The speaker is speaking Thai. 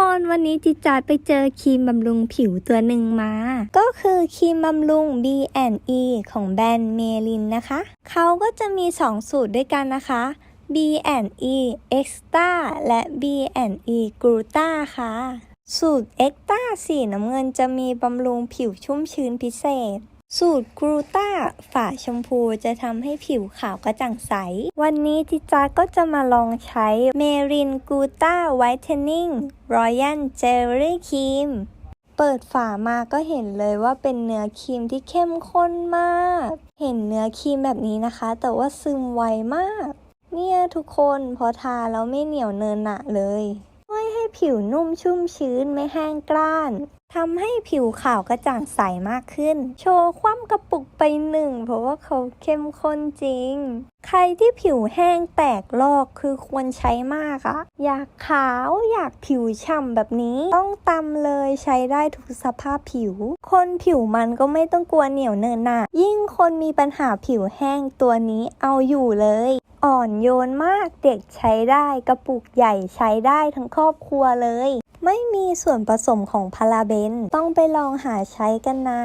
คนวันนี้จิจาไปเจอครีมบำรุงผิวตัวหนึ่งมา ก็คือครีมบำรุง B&E ของแบรนด์เมลินนะคะ เขาก็จะมี 2 สูตรด้วยกันนะคะ B&E Extra และ B&E Gluta ค่ะ สูตร Extra สีน้ำเงินจะมีบำรุงผิวชุ่มชื้นพิเศษ สูตรกรูต้าฝาชมพูจะทำให้ผิวขาวกระจ่างใส วันนี้จิจาก็จะมาลองใช้เมรินกรูต้าไวท์เทนนิ่งรอยัลเจลลี่ครีม เปิดฝามาก็เห็นเลยว่าเป็นเนื้อครีมที่เข้มข้นมาก เห็นเนื้อครีมแบบนี้นะคะ แต่ว่าซึมไวมาก เนี่ยทุกคนพอทาแล้วไม่เหนียวเนินหนะเลย ผิวนุ่มชุ่มชื้นไม่แห้งกร้านทำให้ผิวขาวกระจ่างใสมากขึ้น โชว์คว่ำกระปุกไปหนึ่ง เพราะว่าเขาเข้มข้นจริง ใครที่ผิวแห้งแตกลอกคือควรใช้มากอะอยากขาวอยากผิวฉ่ำแบบนี้ ต้องตำเลยใช้ได้ทุกสภาพผิว คนผิวมันก็ไม่ต้องกลัวเหนียวเนินหนะยิ่งคนมีปัญหาผิวแห้งตัวนี้เอาอยู่เลย อ่อนโยนมากเด็กใช้ได้กระปุกใหญ่ใช้ได้ทั้งครอบครัวเลย ไม่มีส่วนผสมของพาราเบน ต้องไปลองหาใช้กันนะ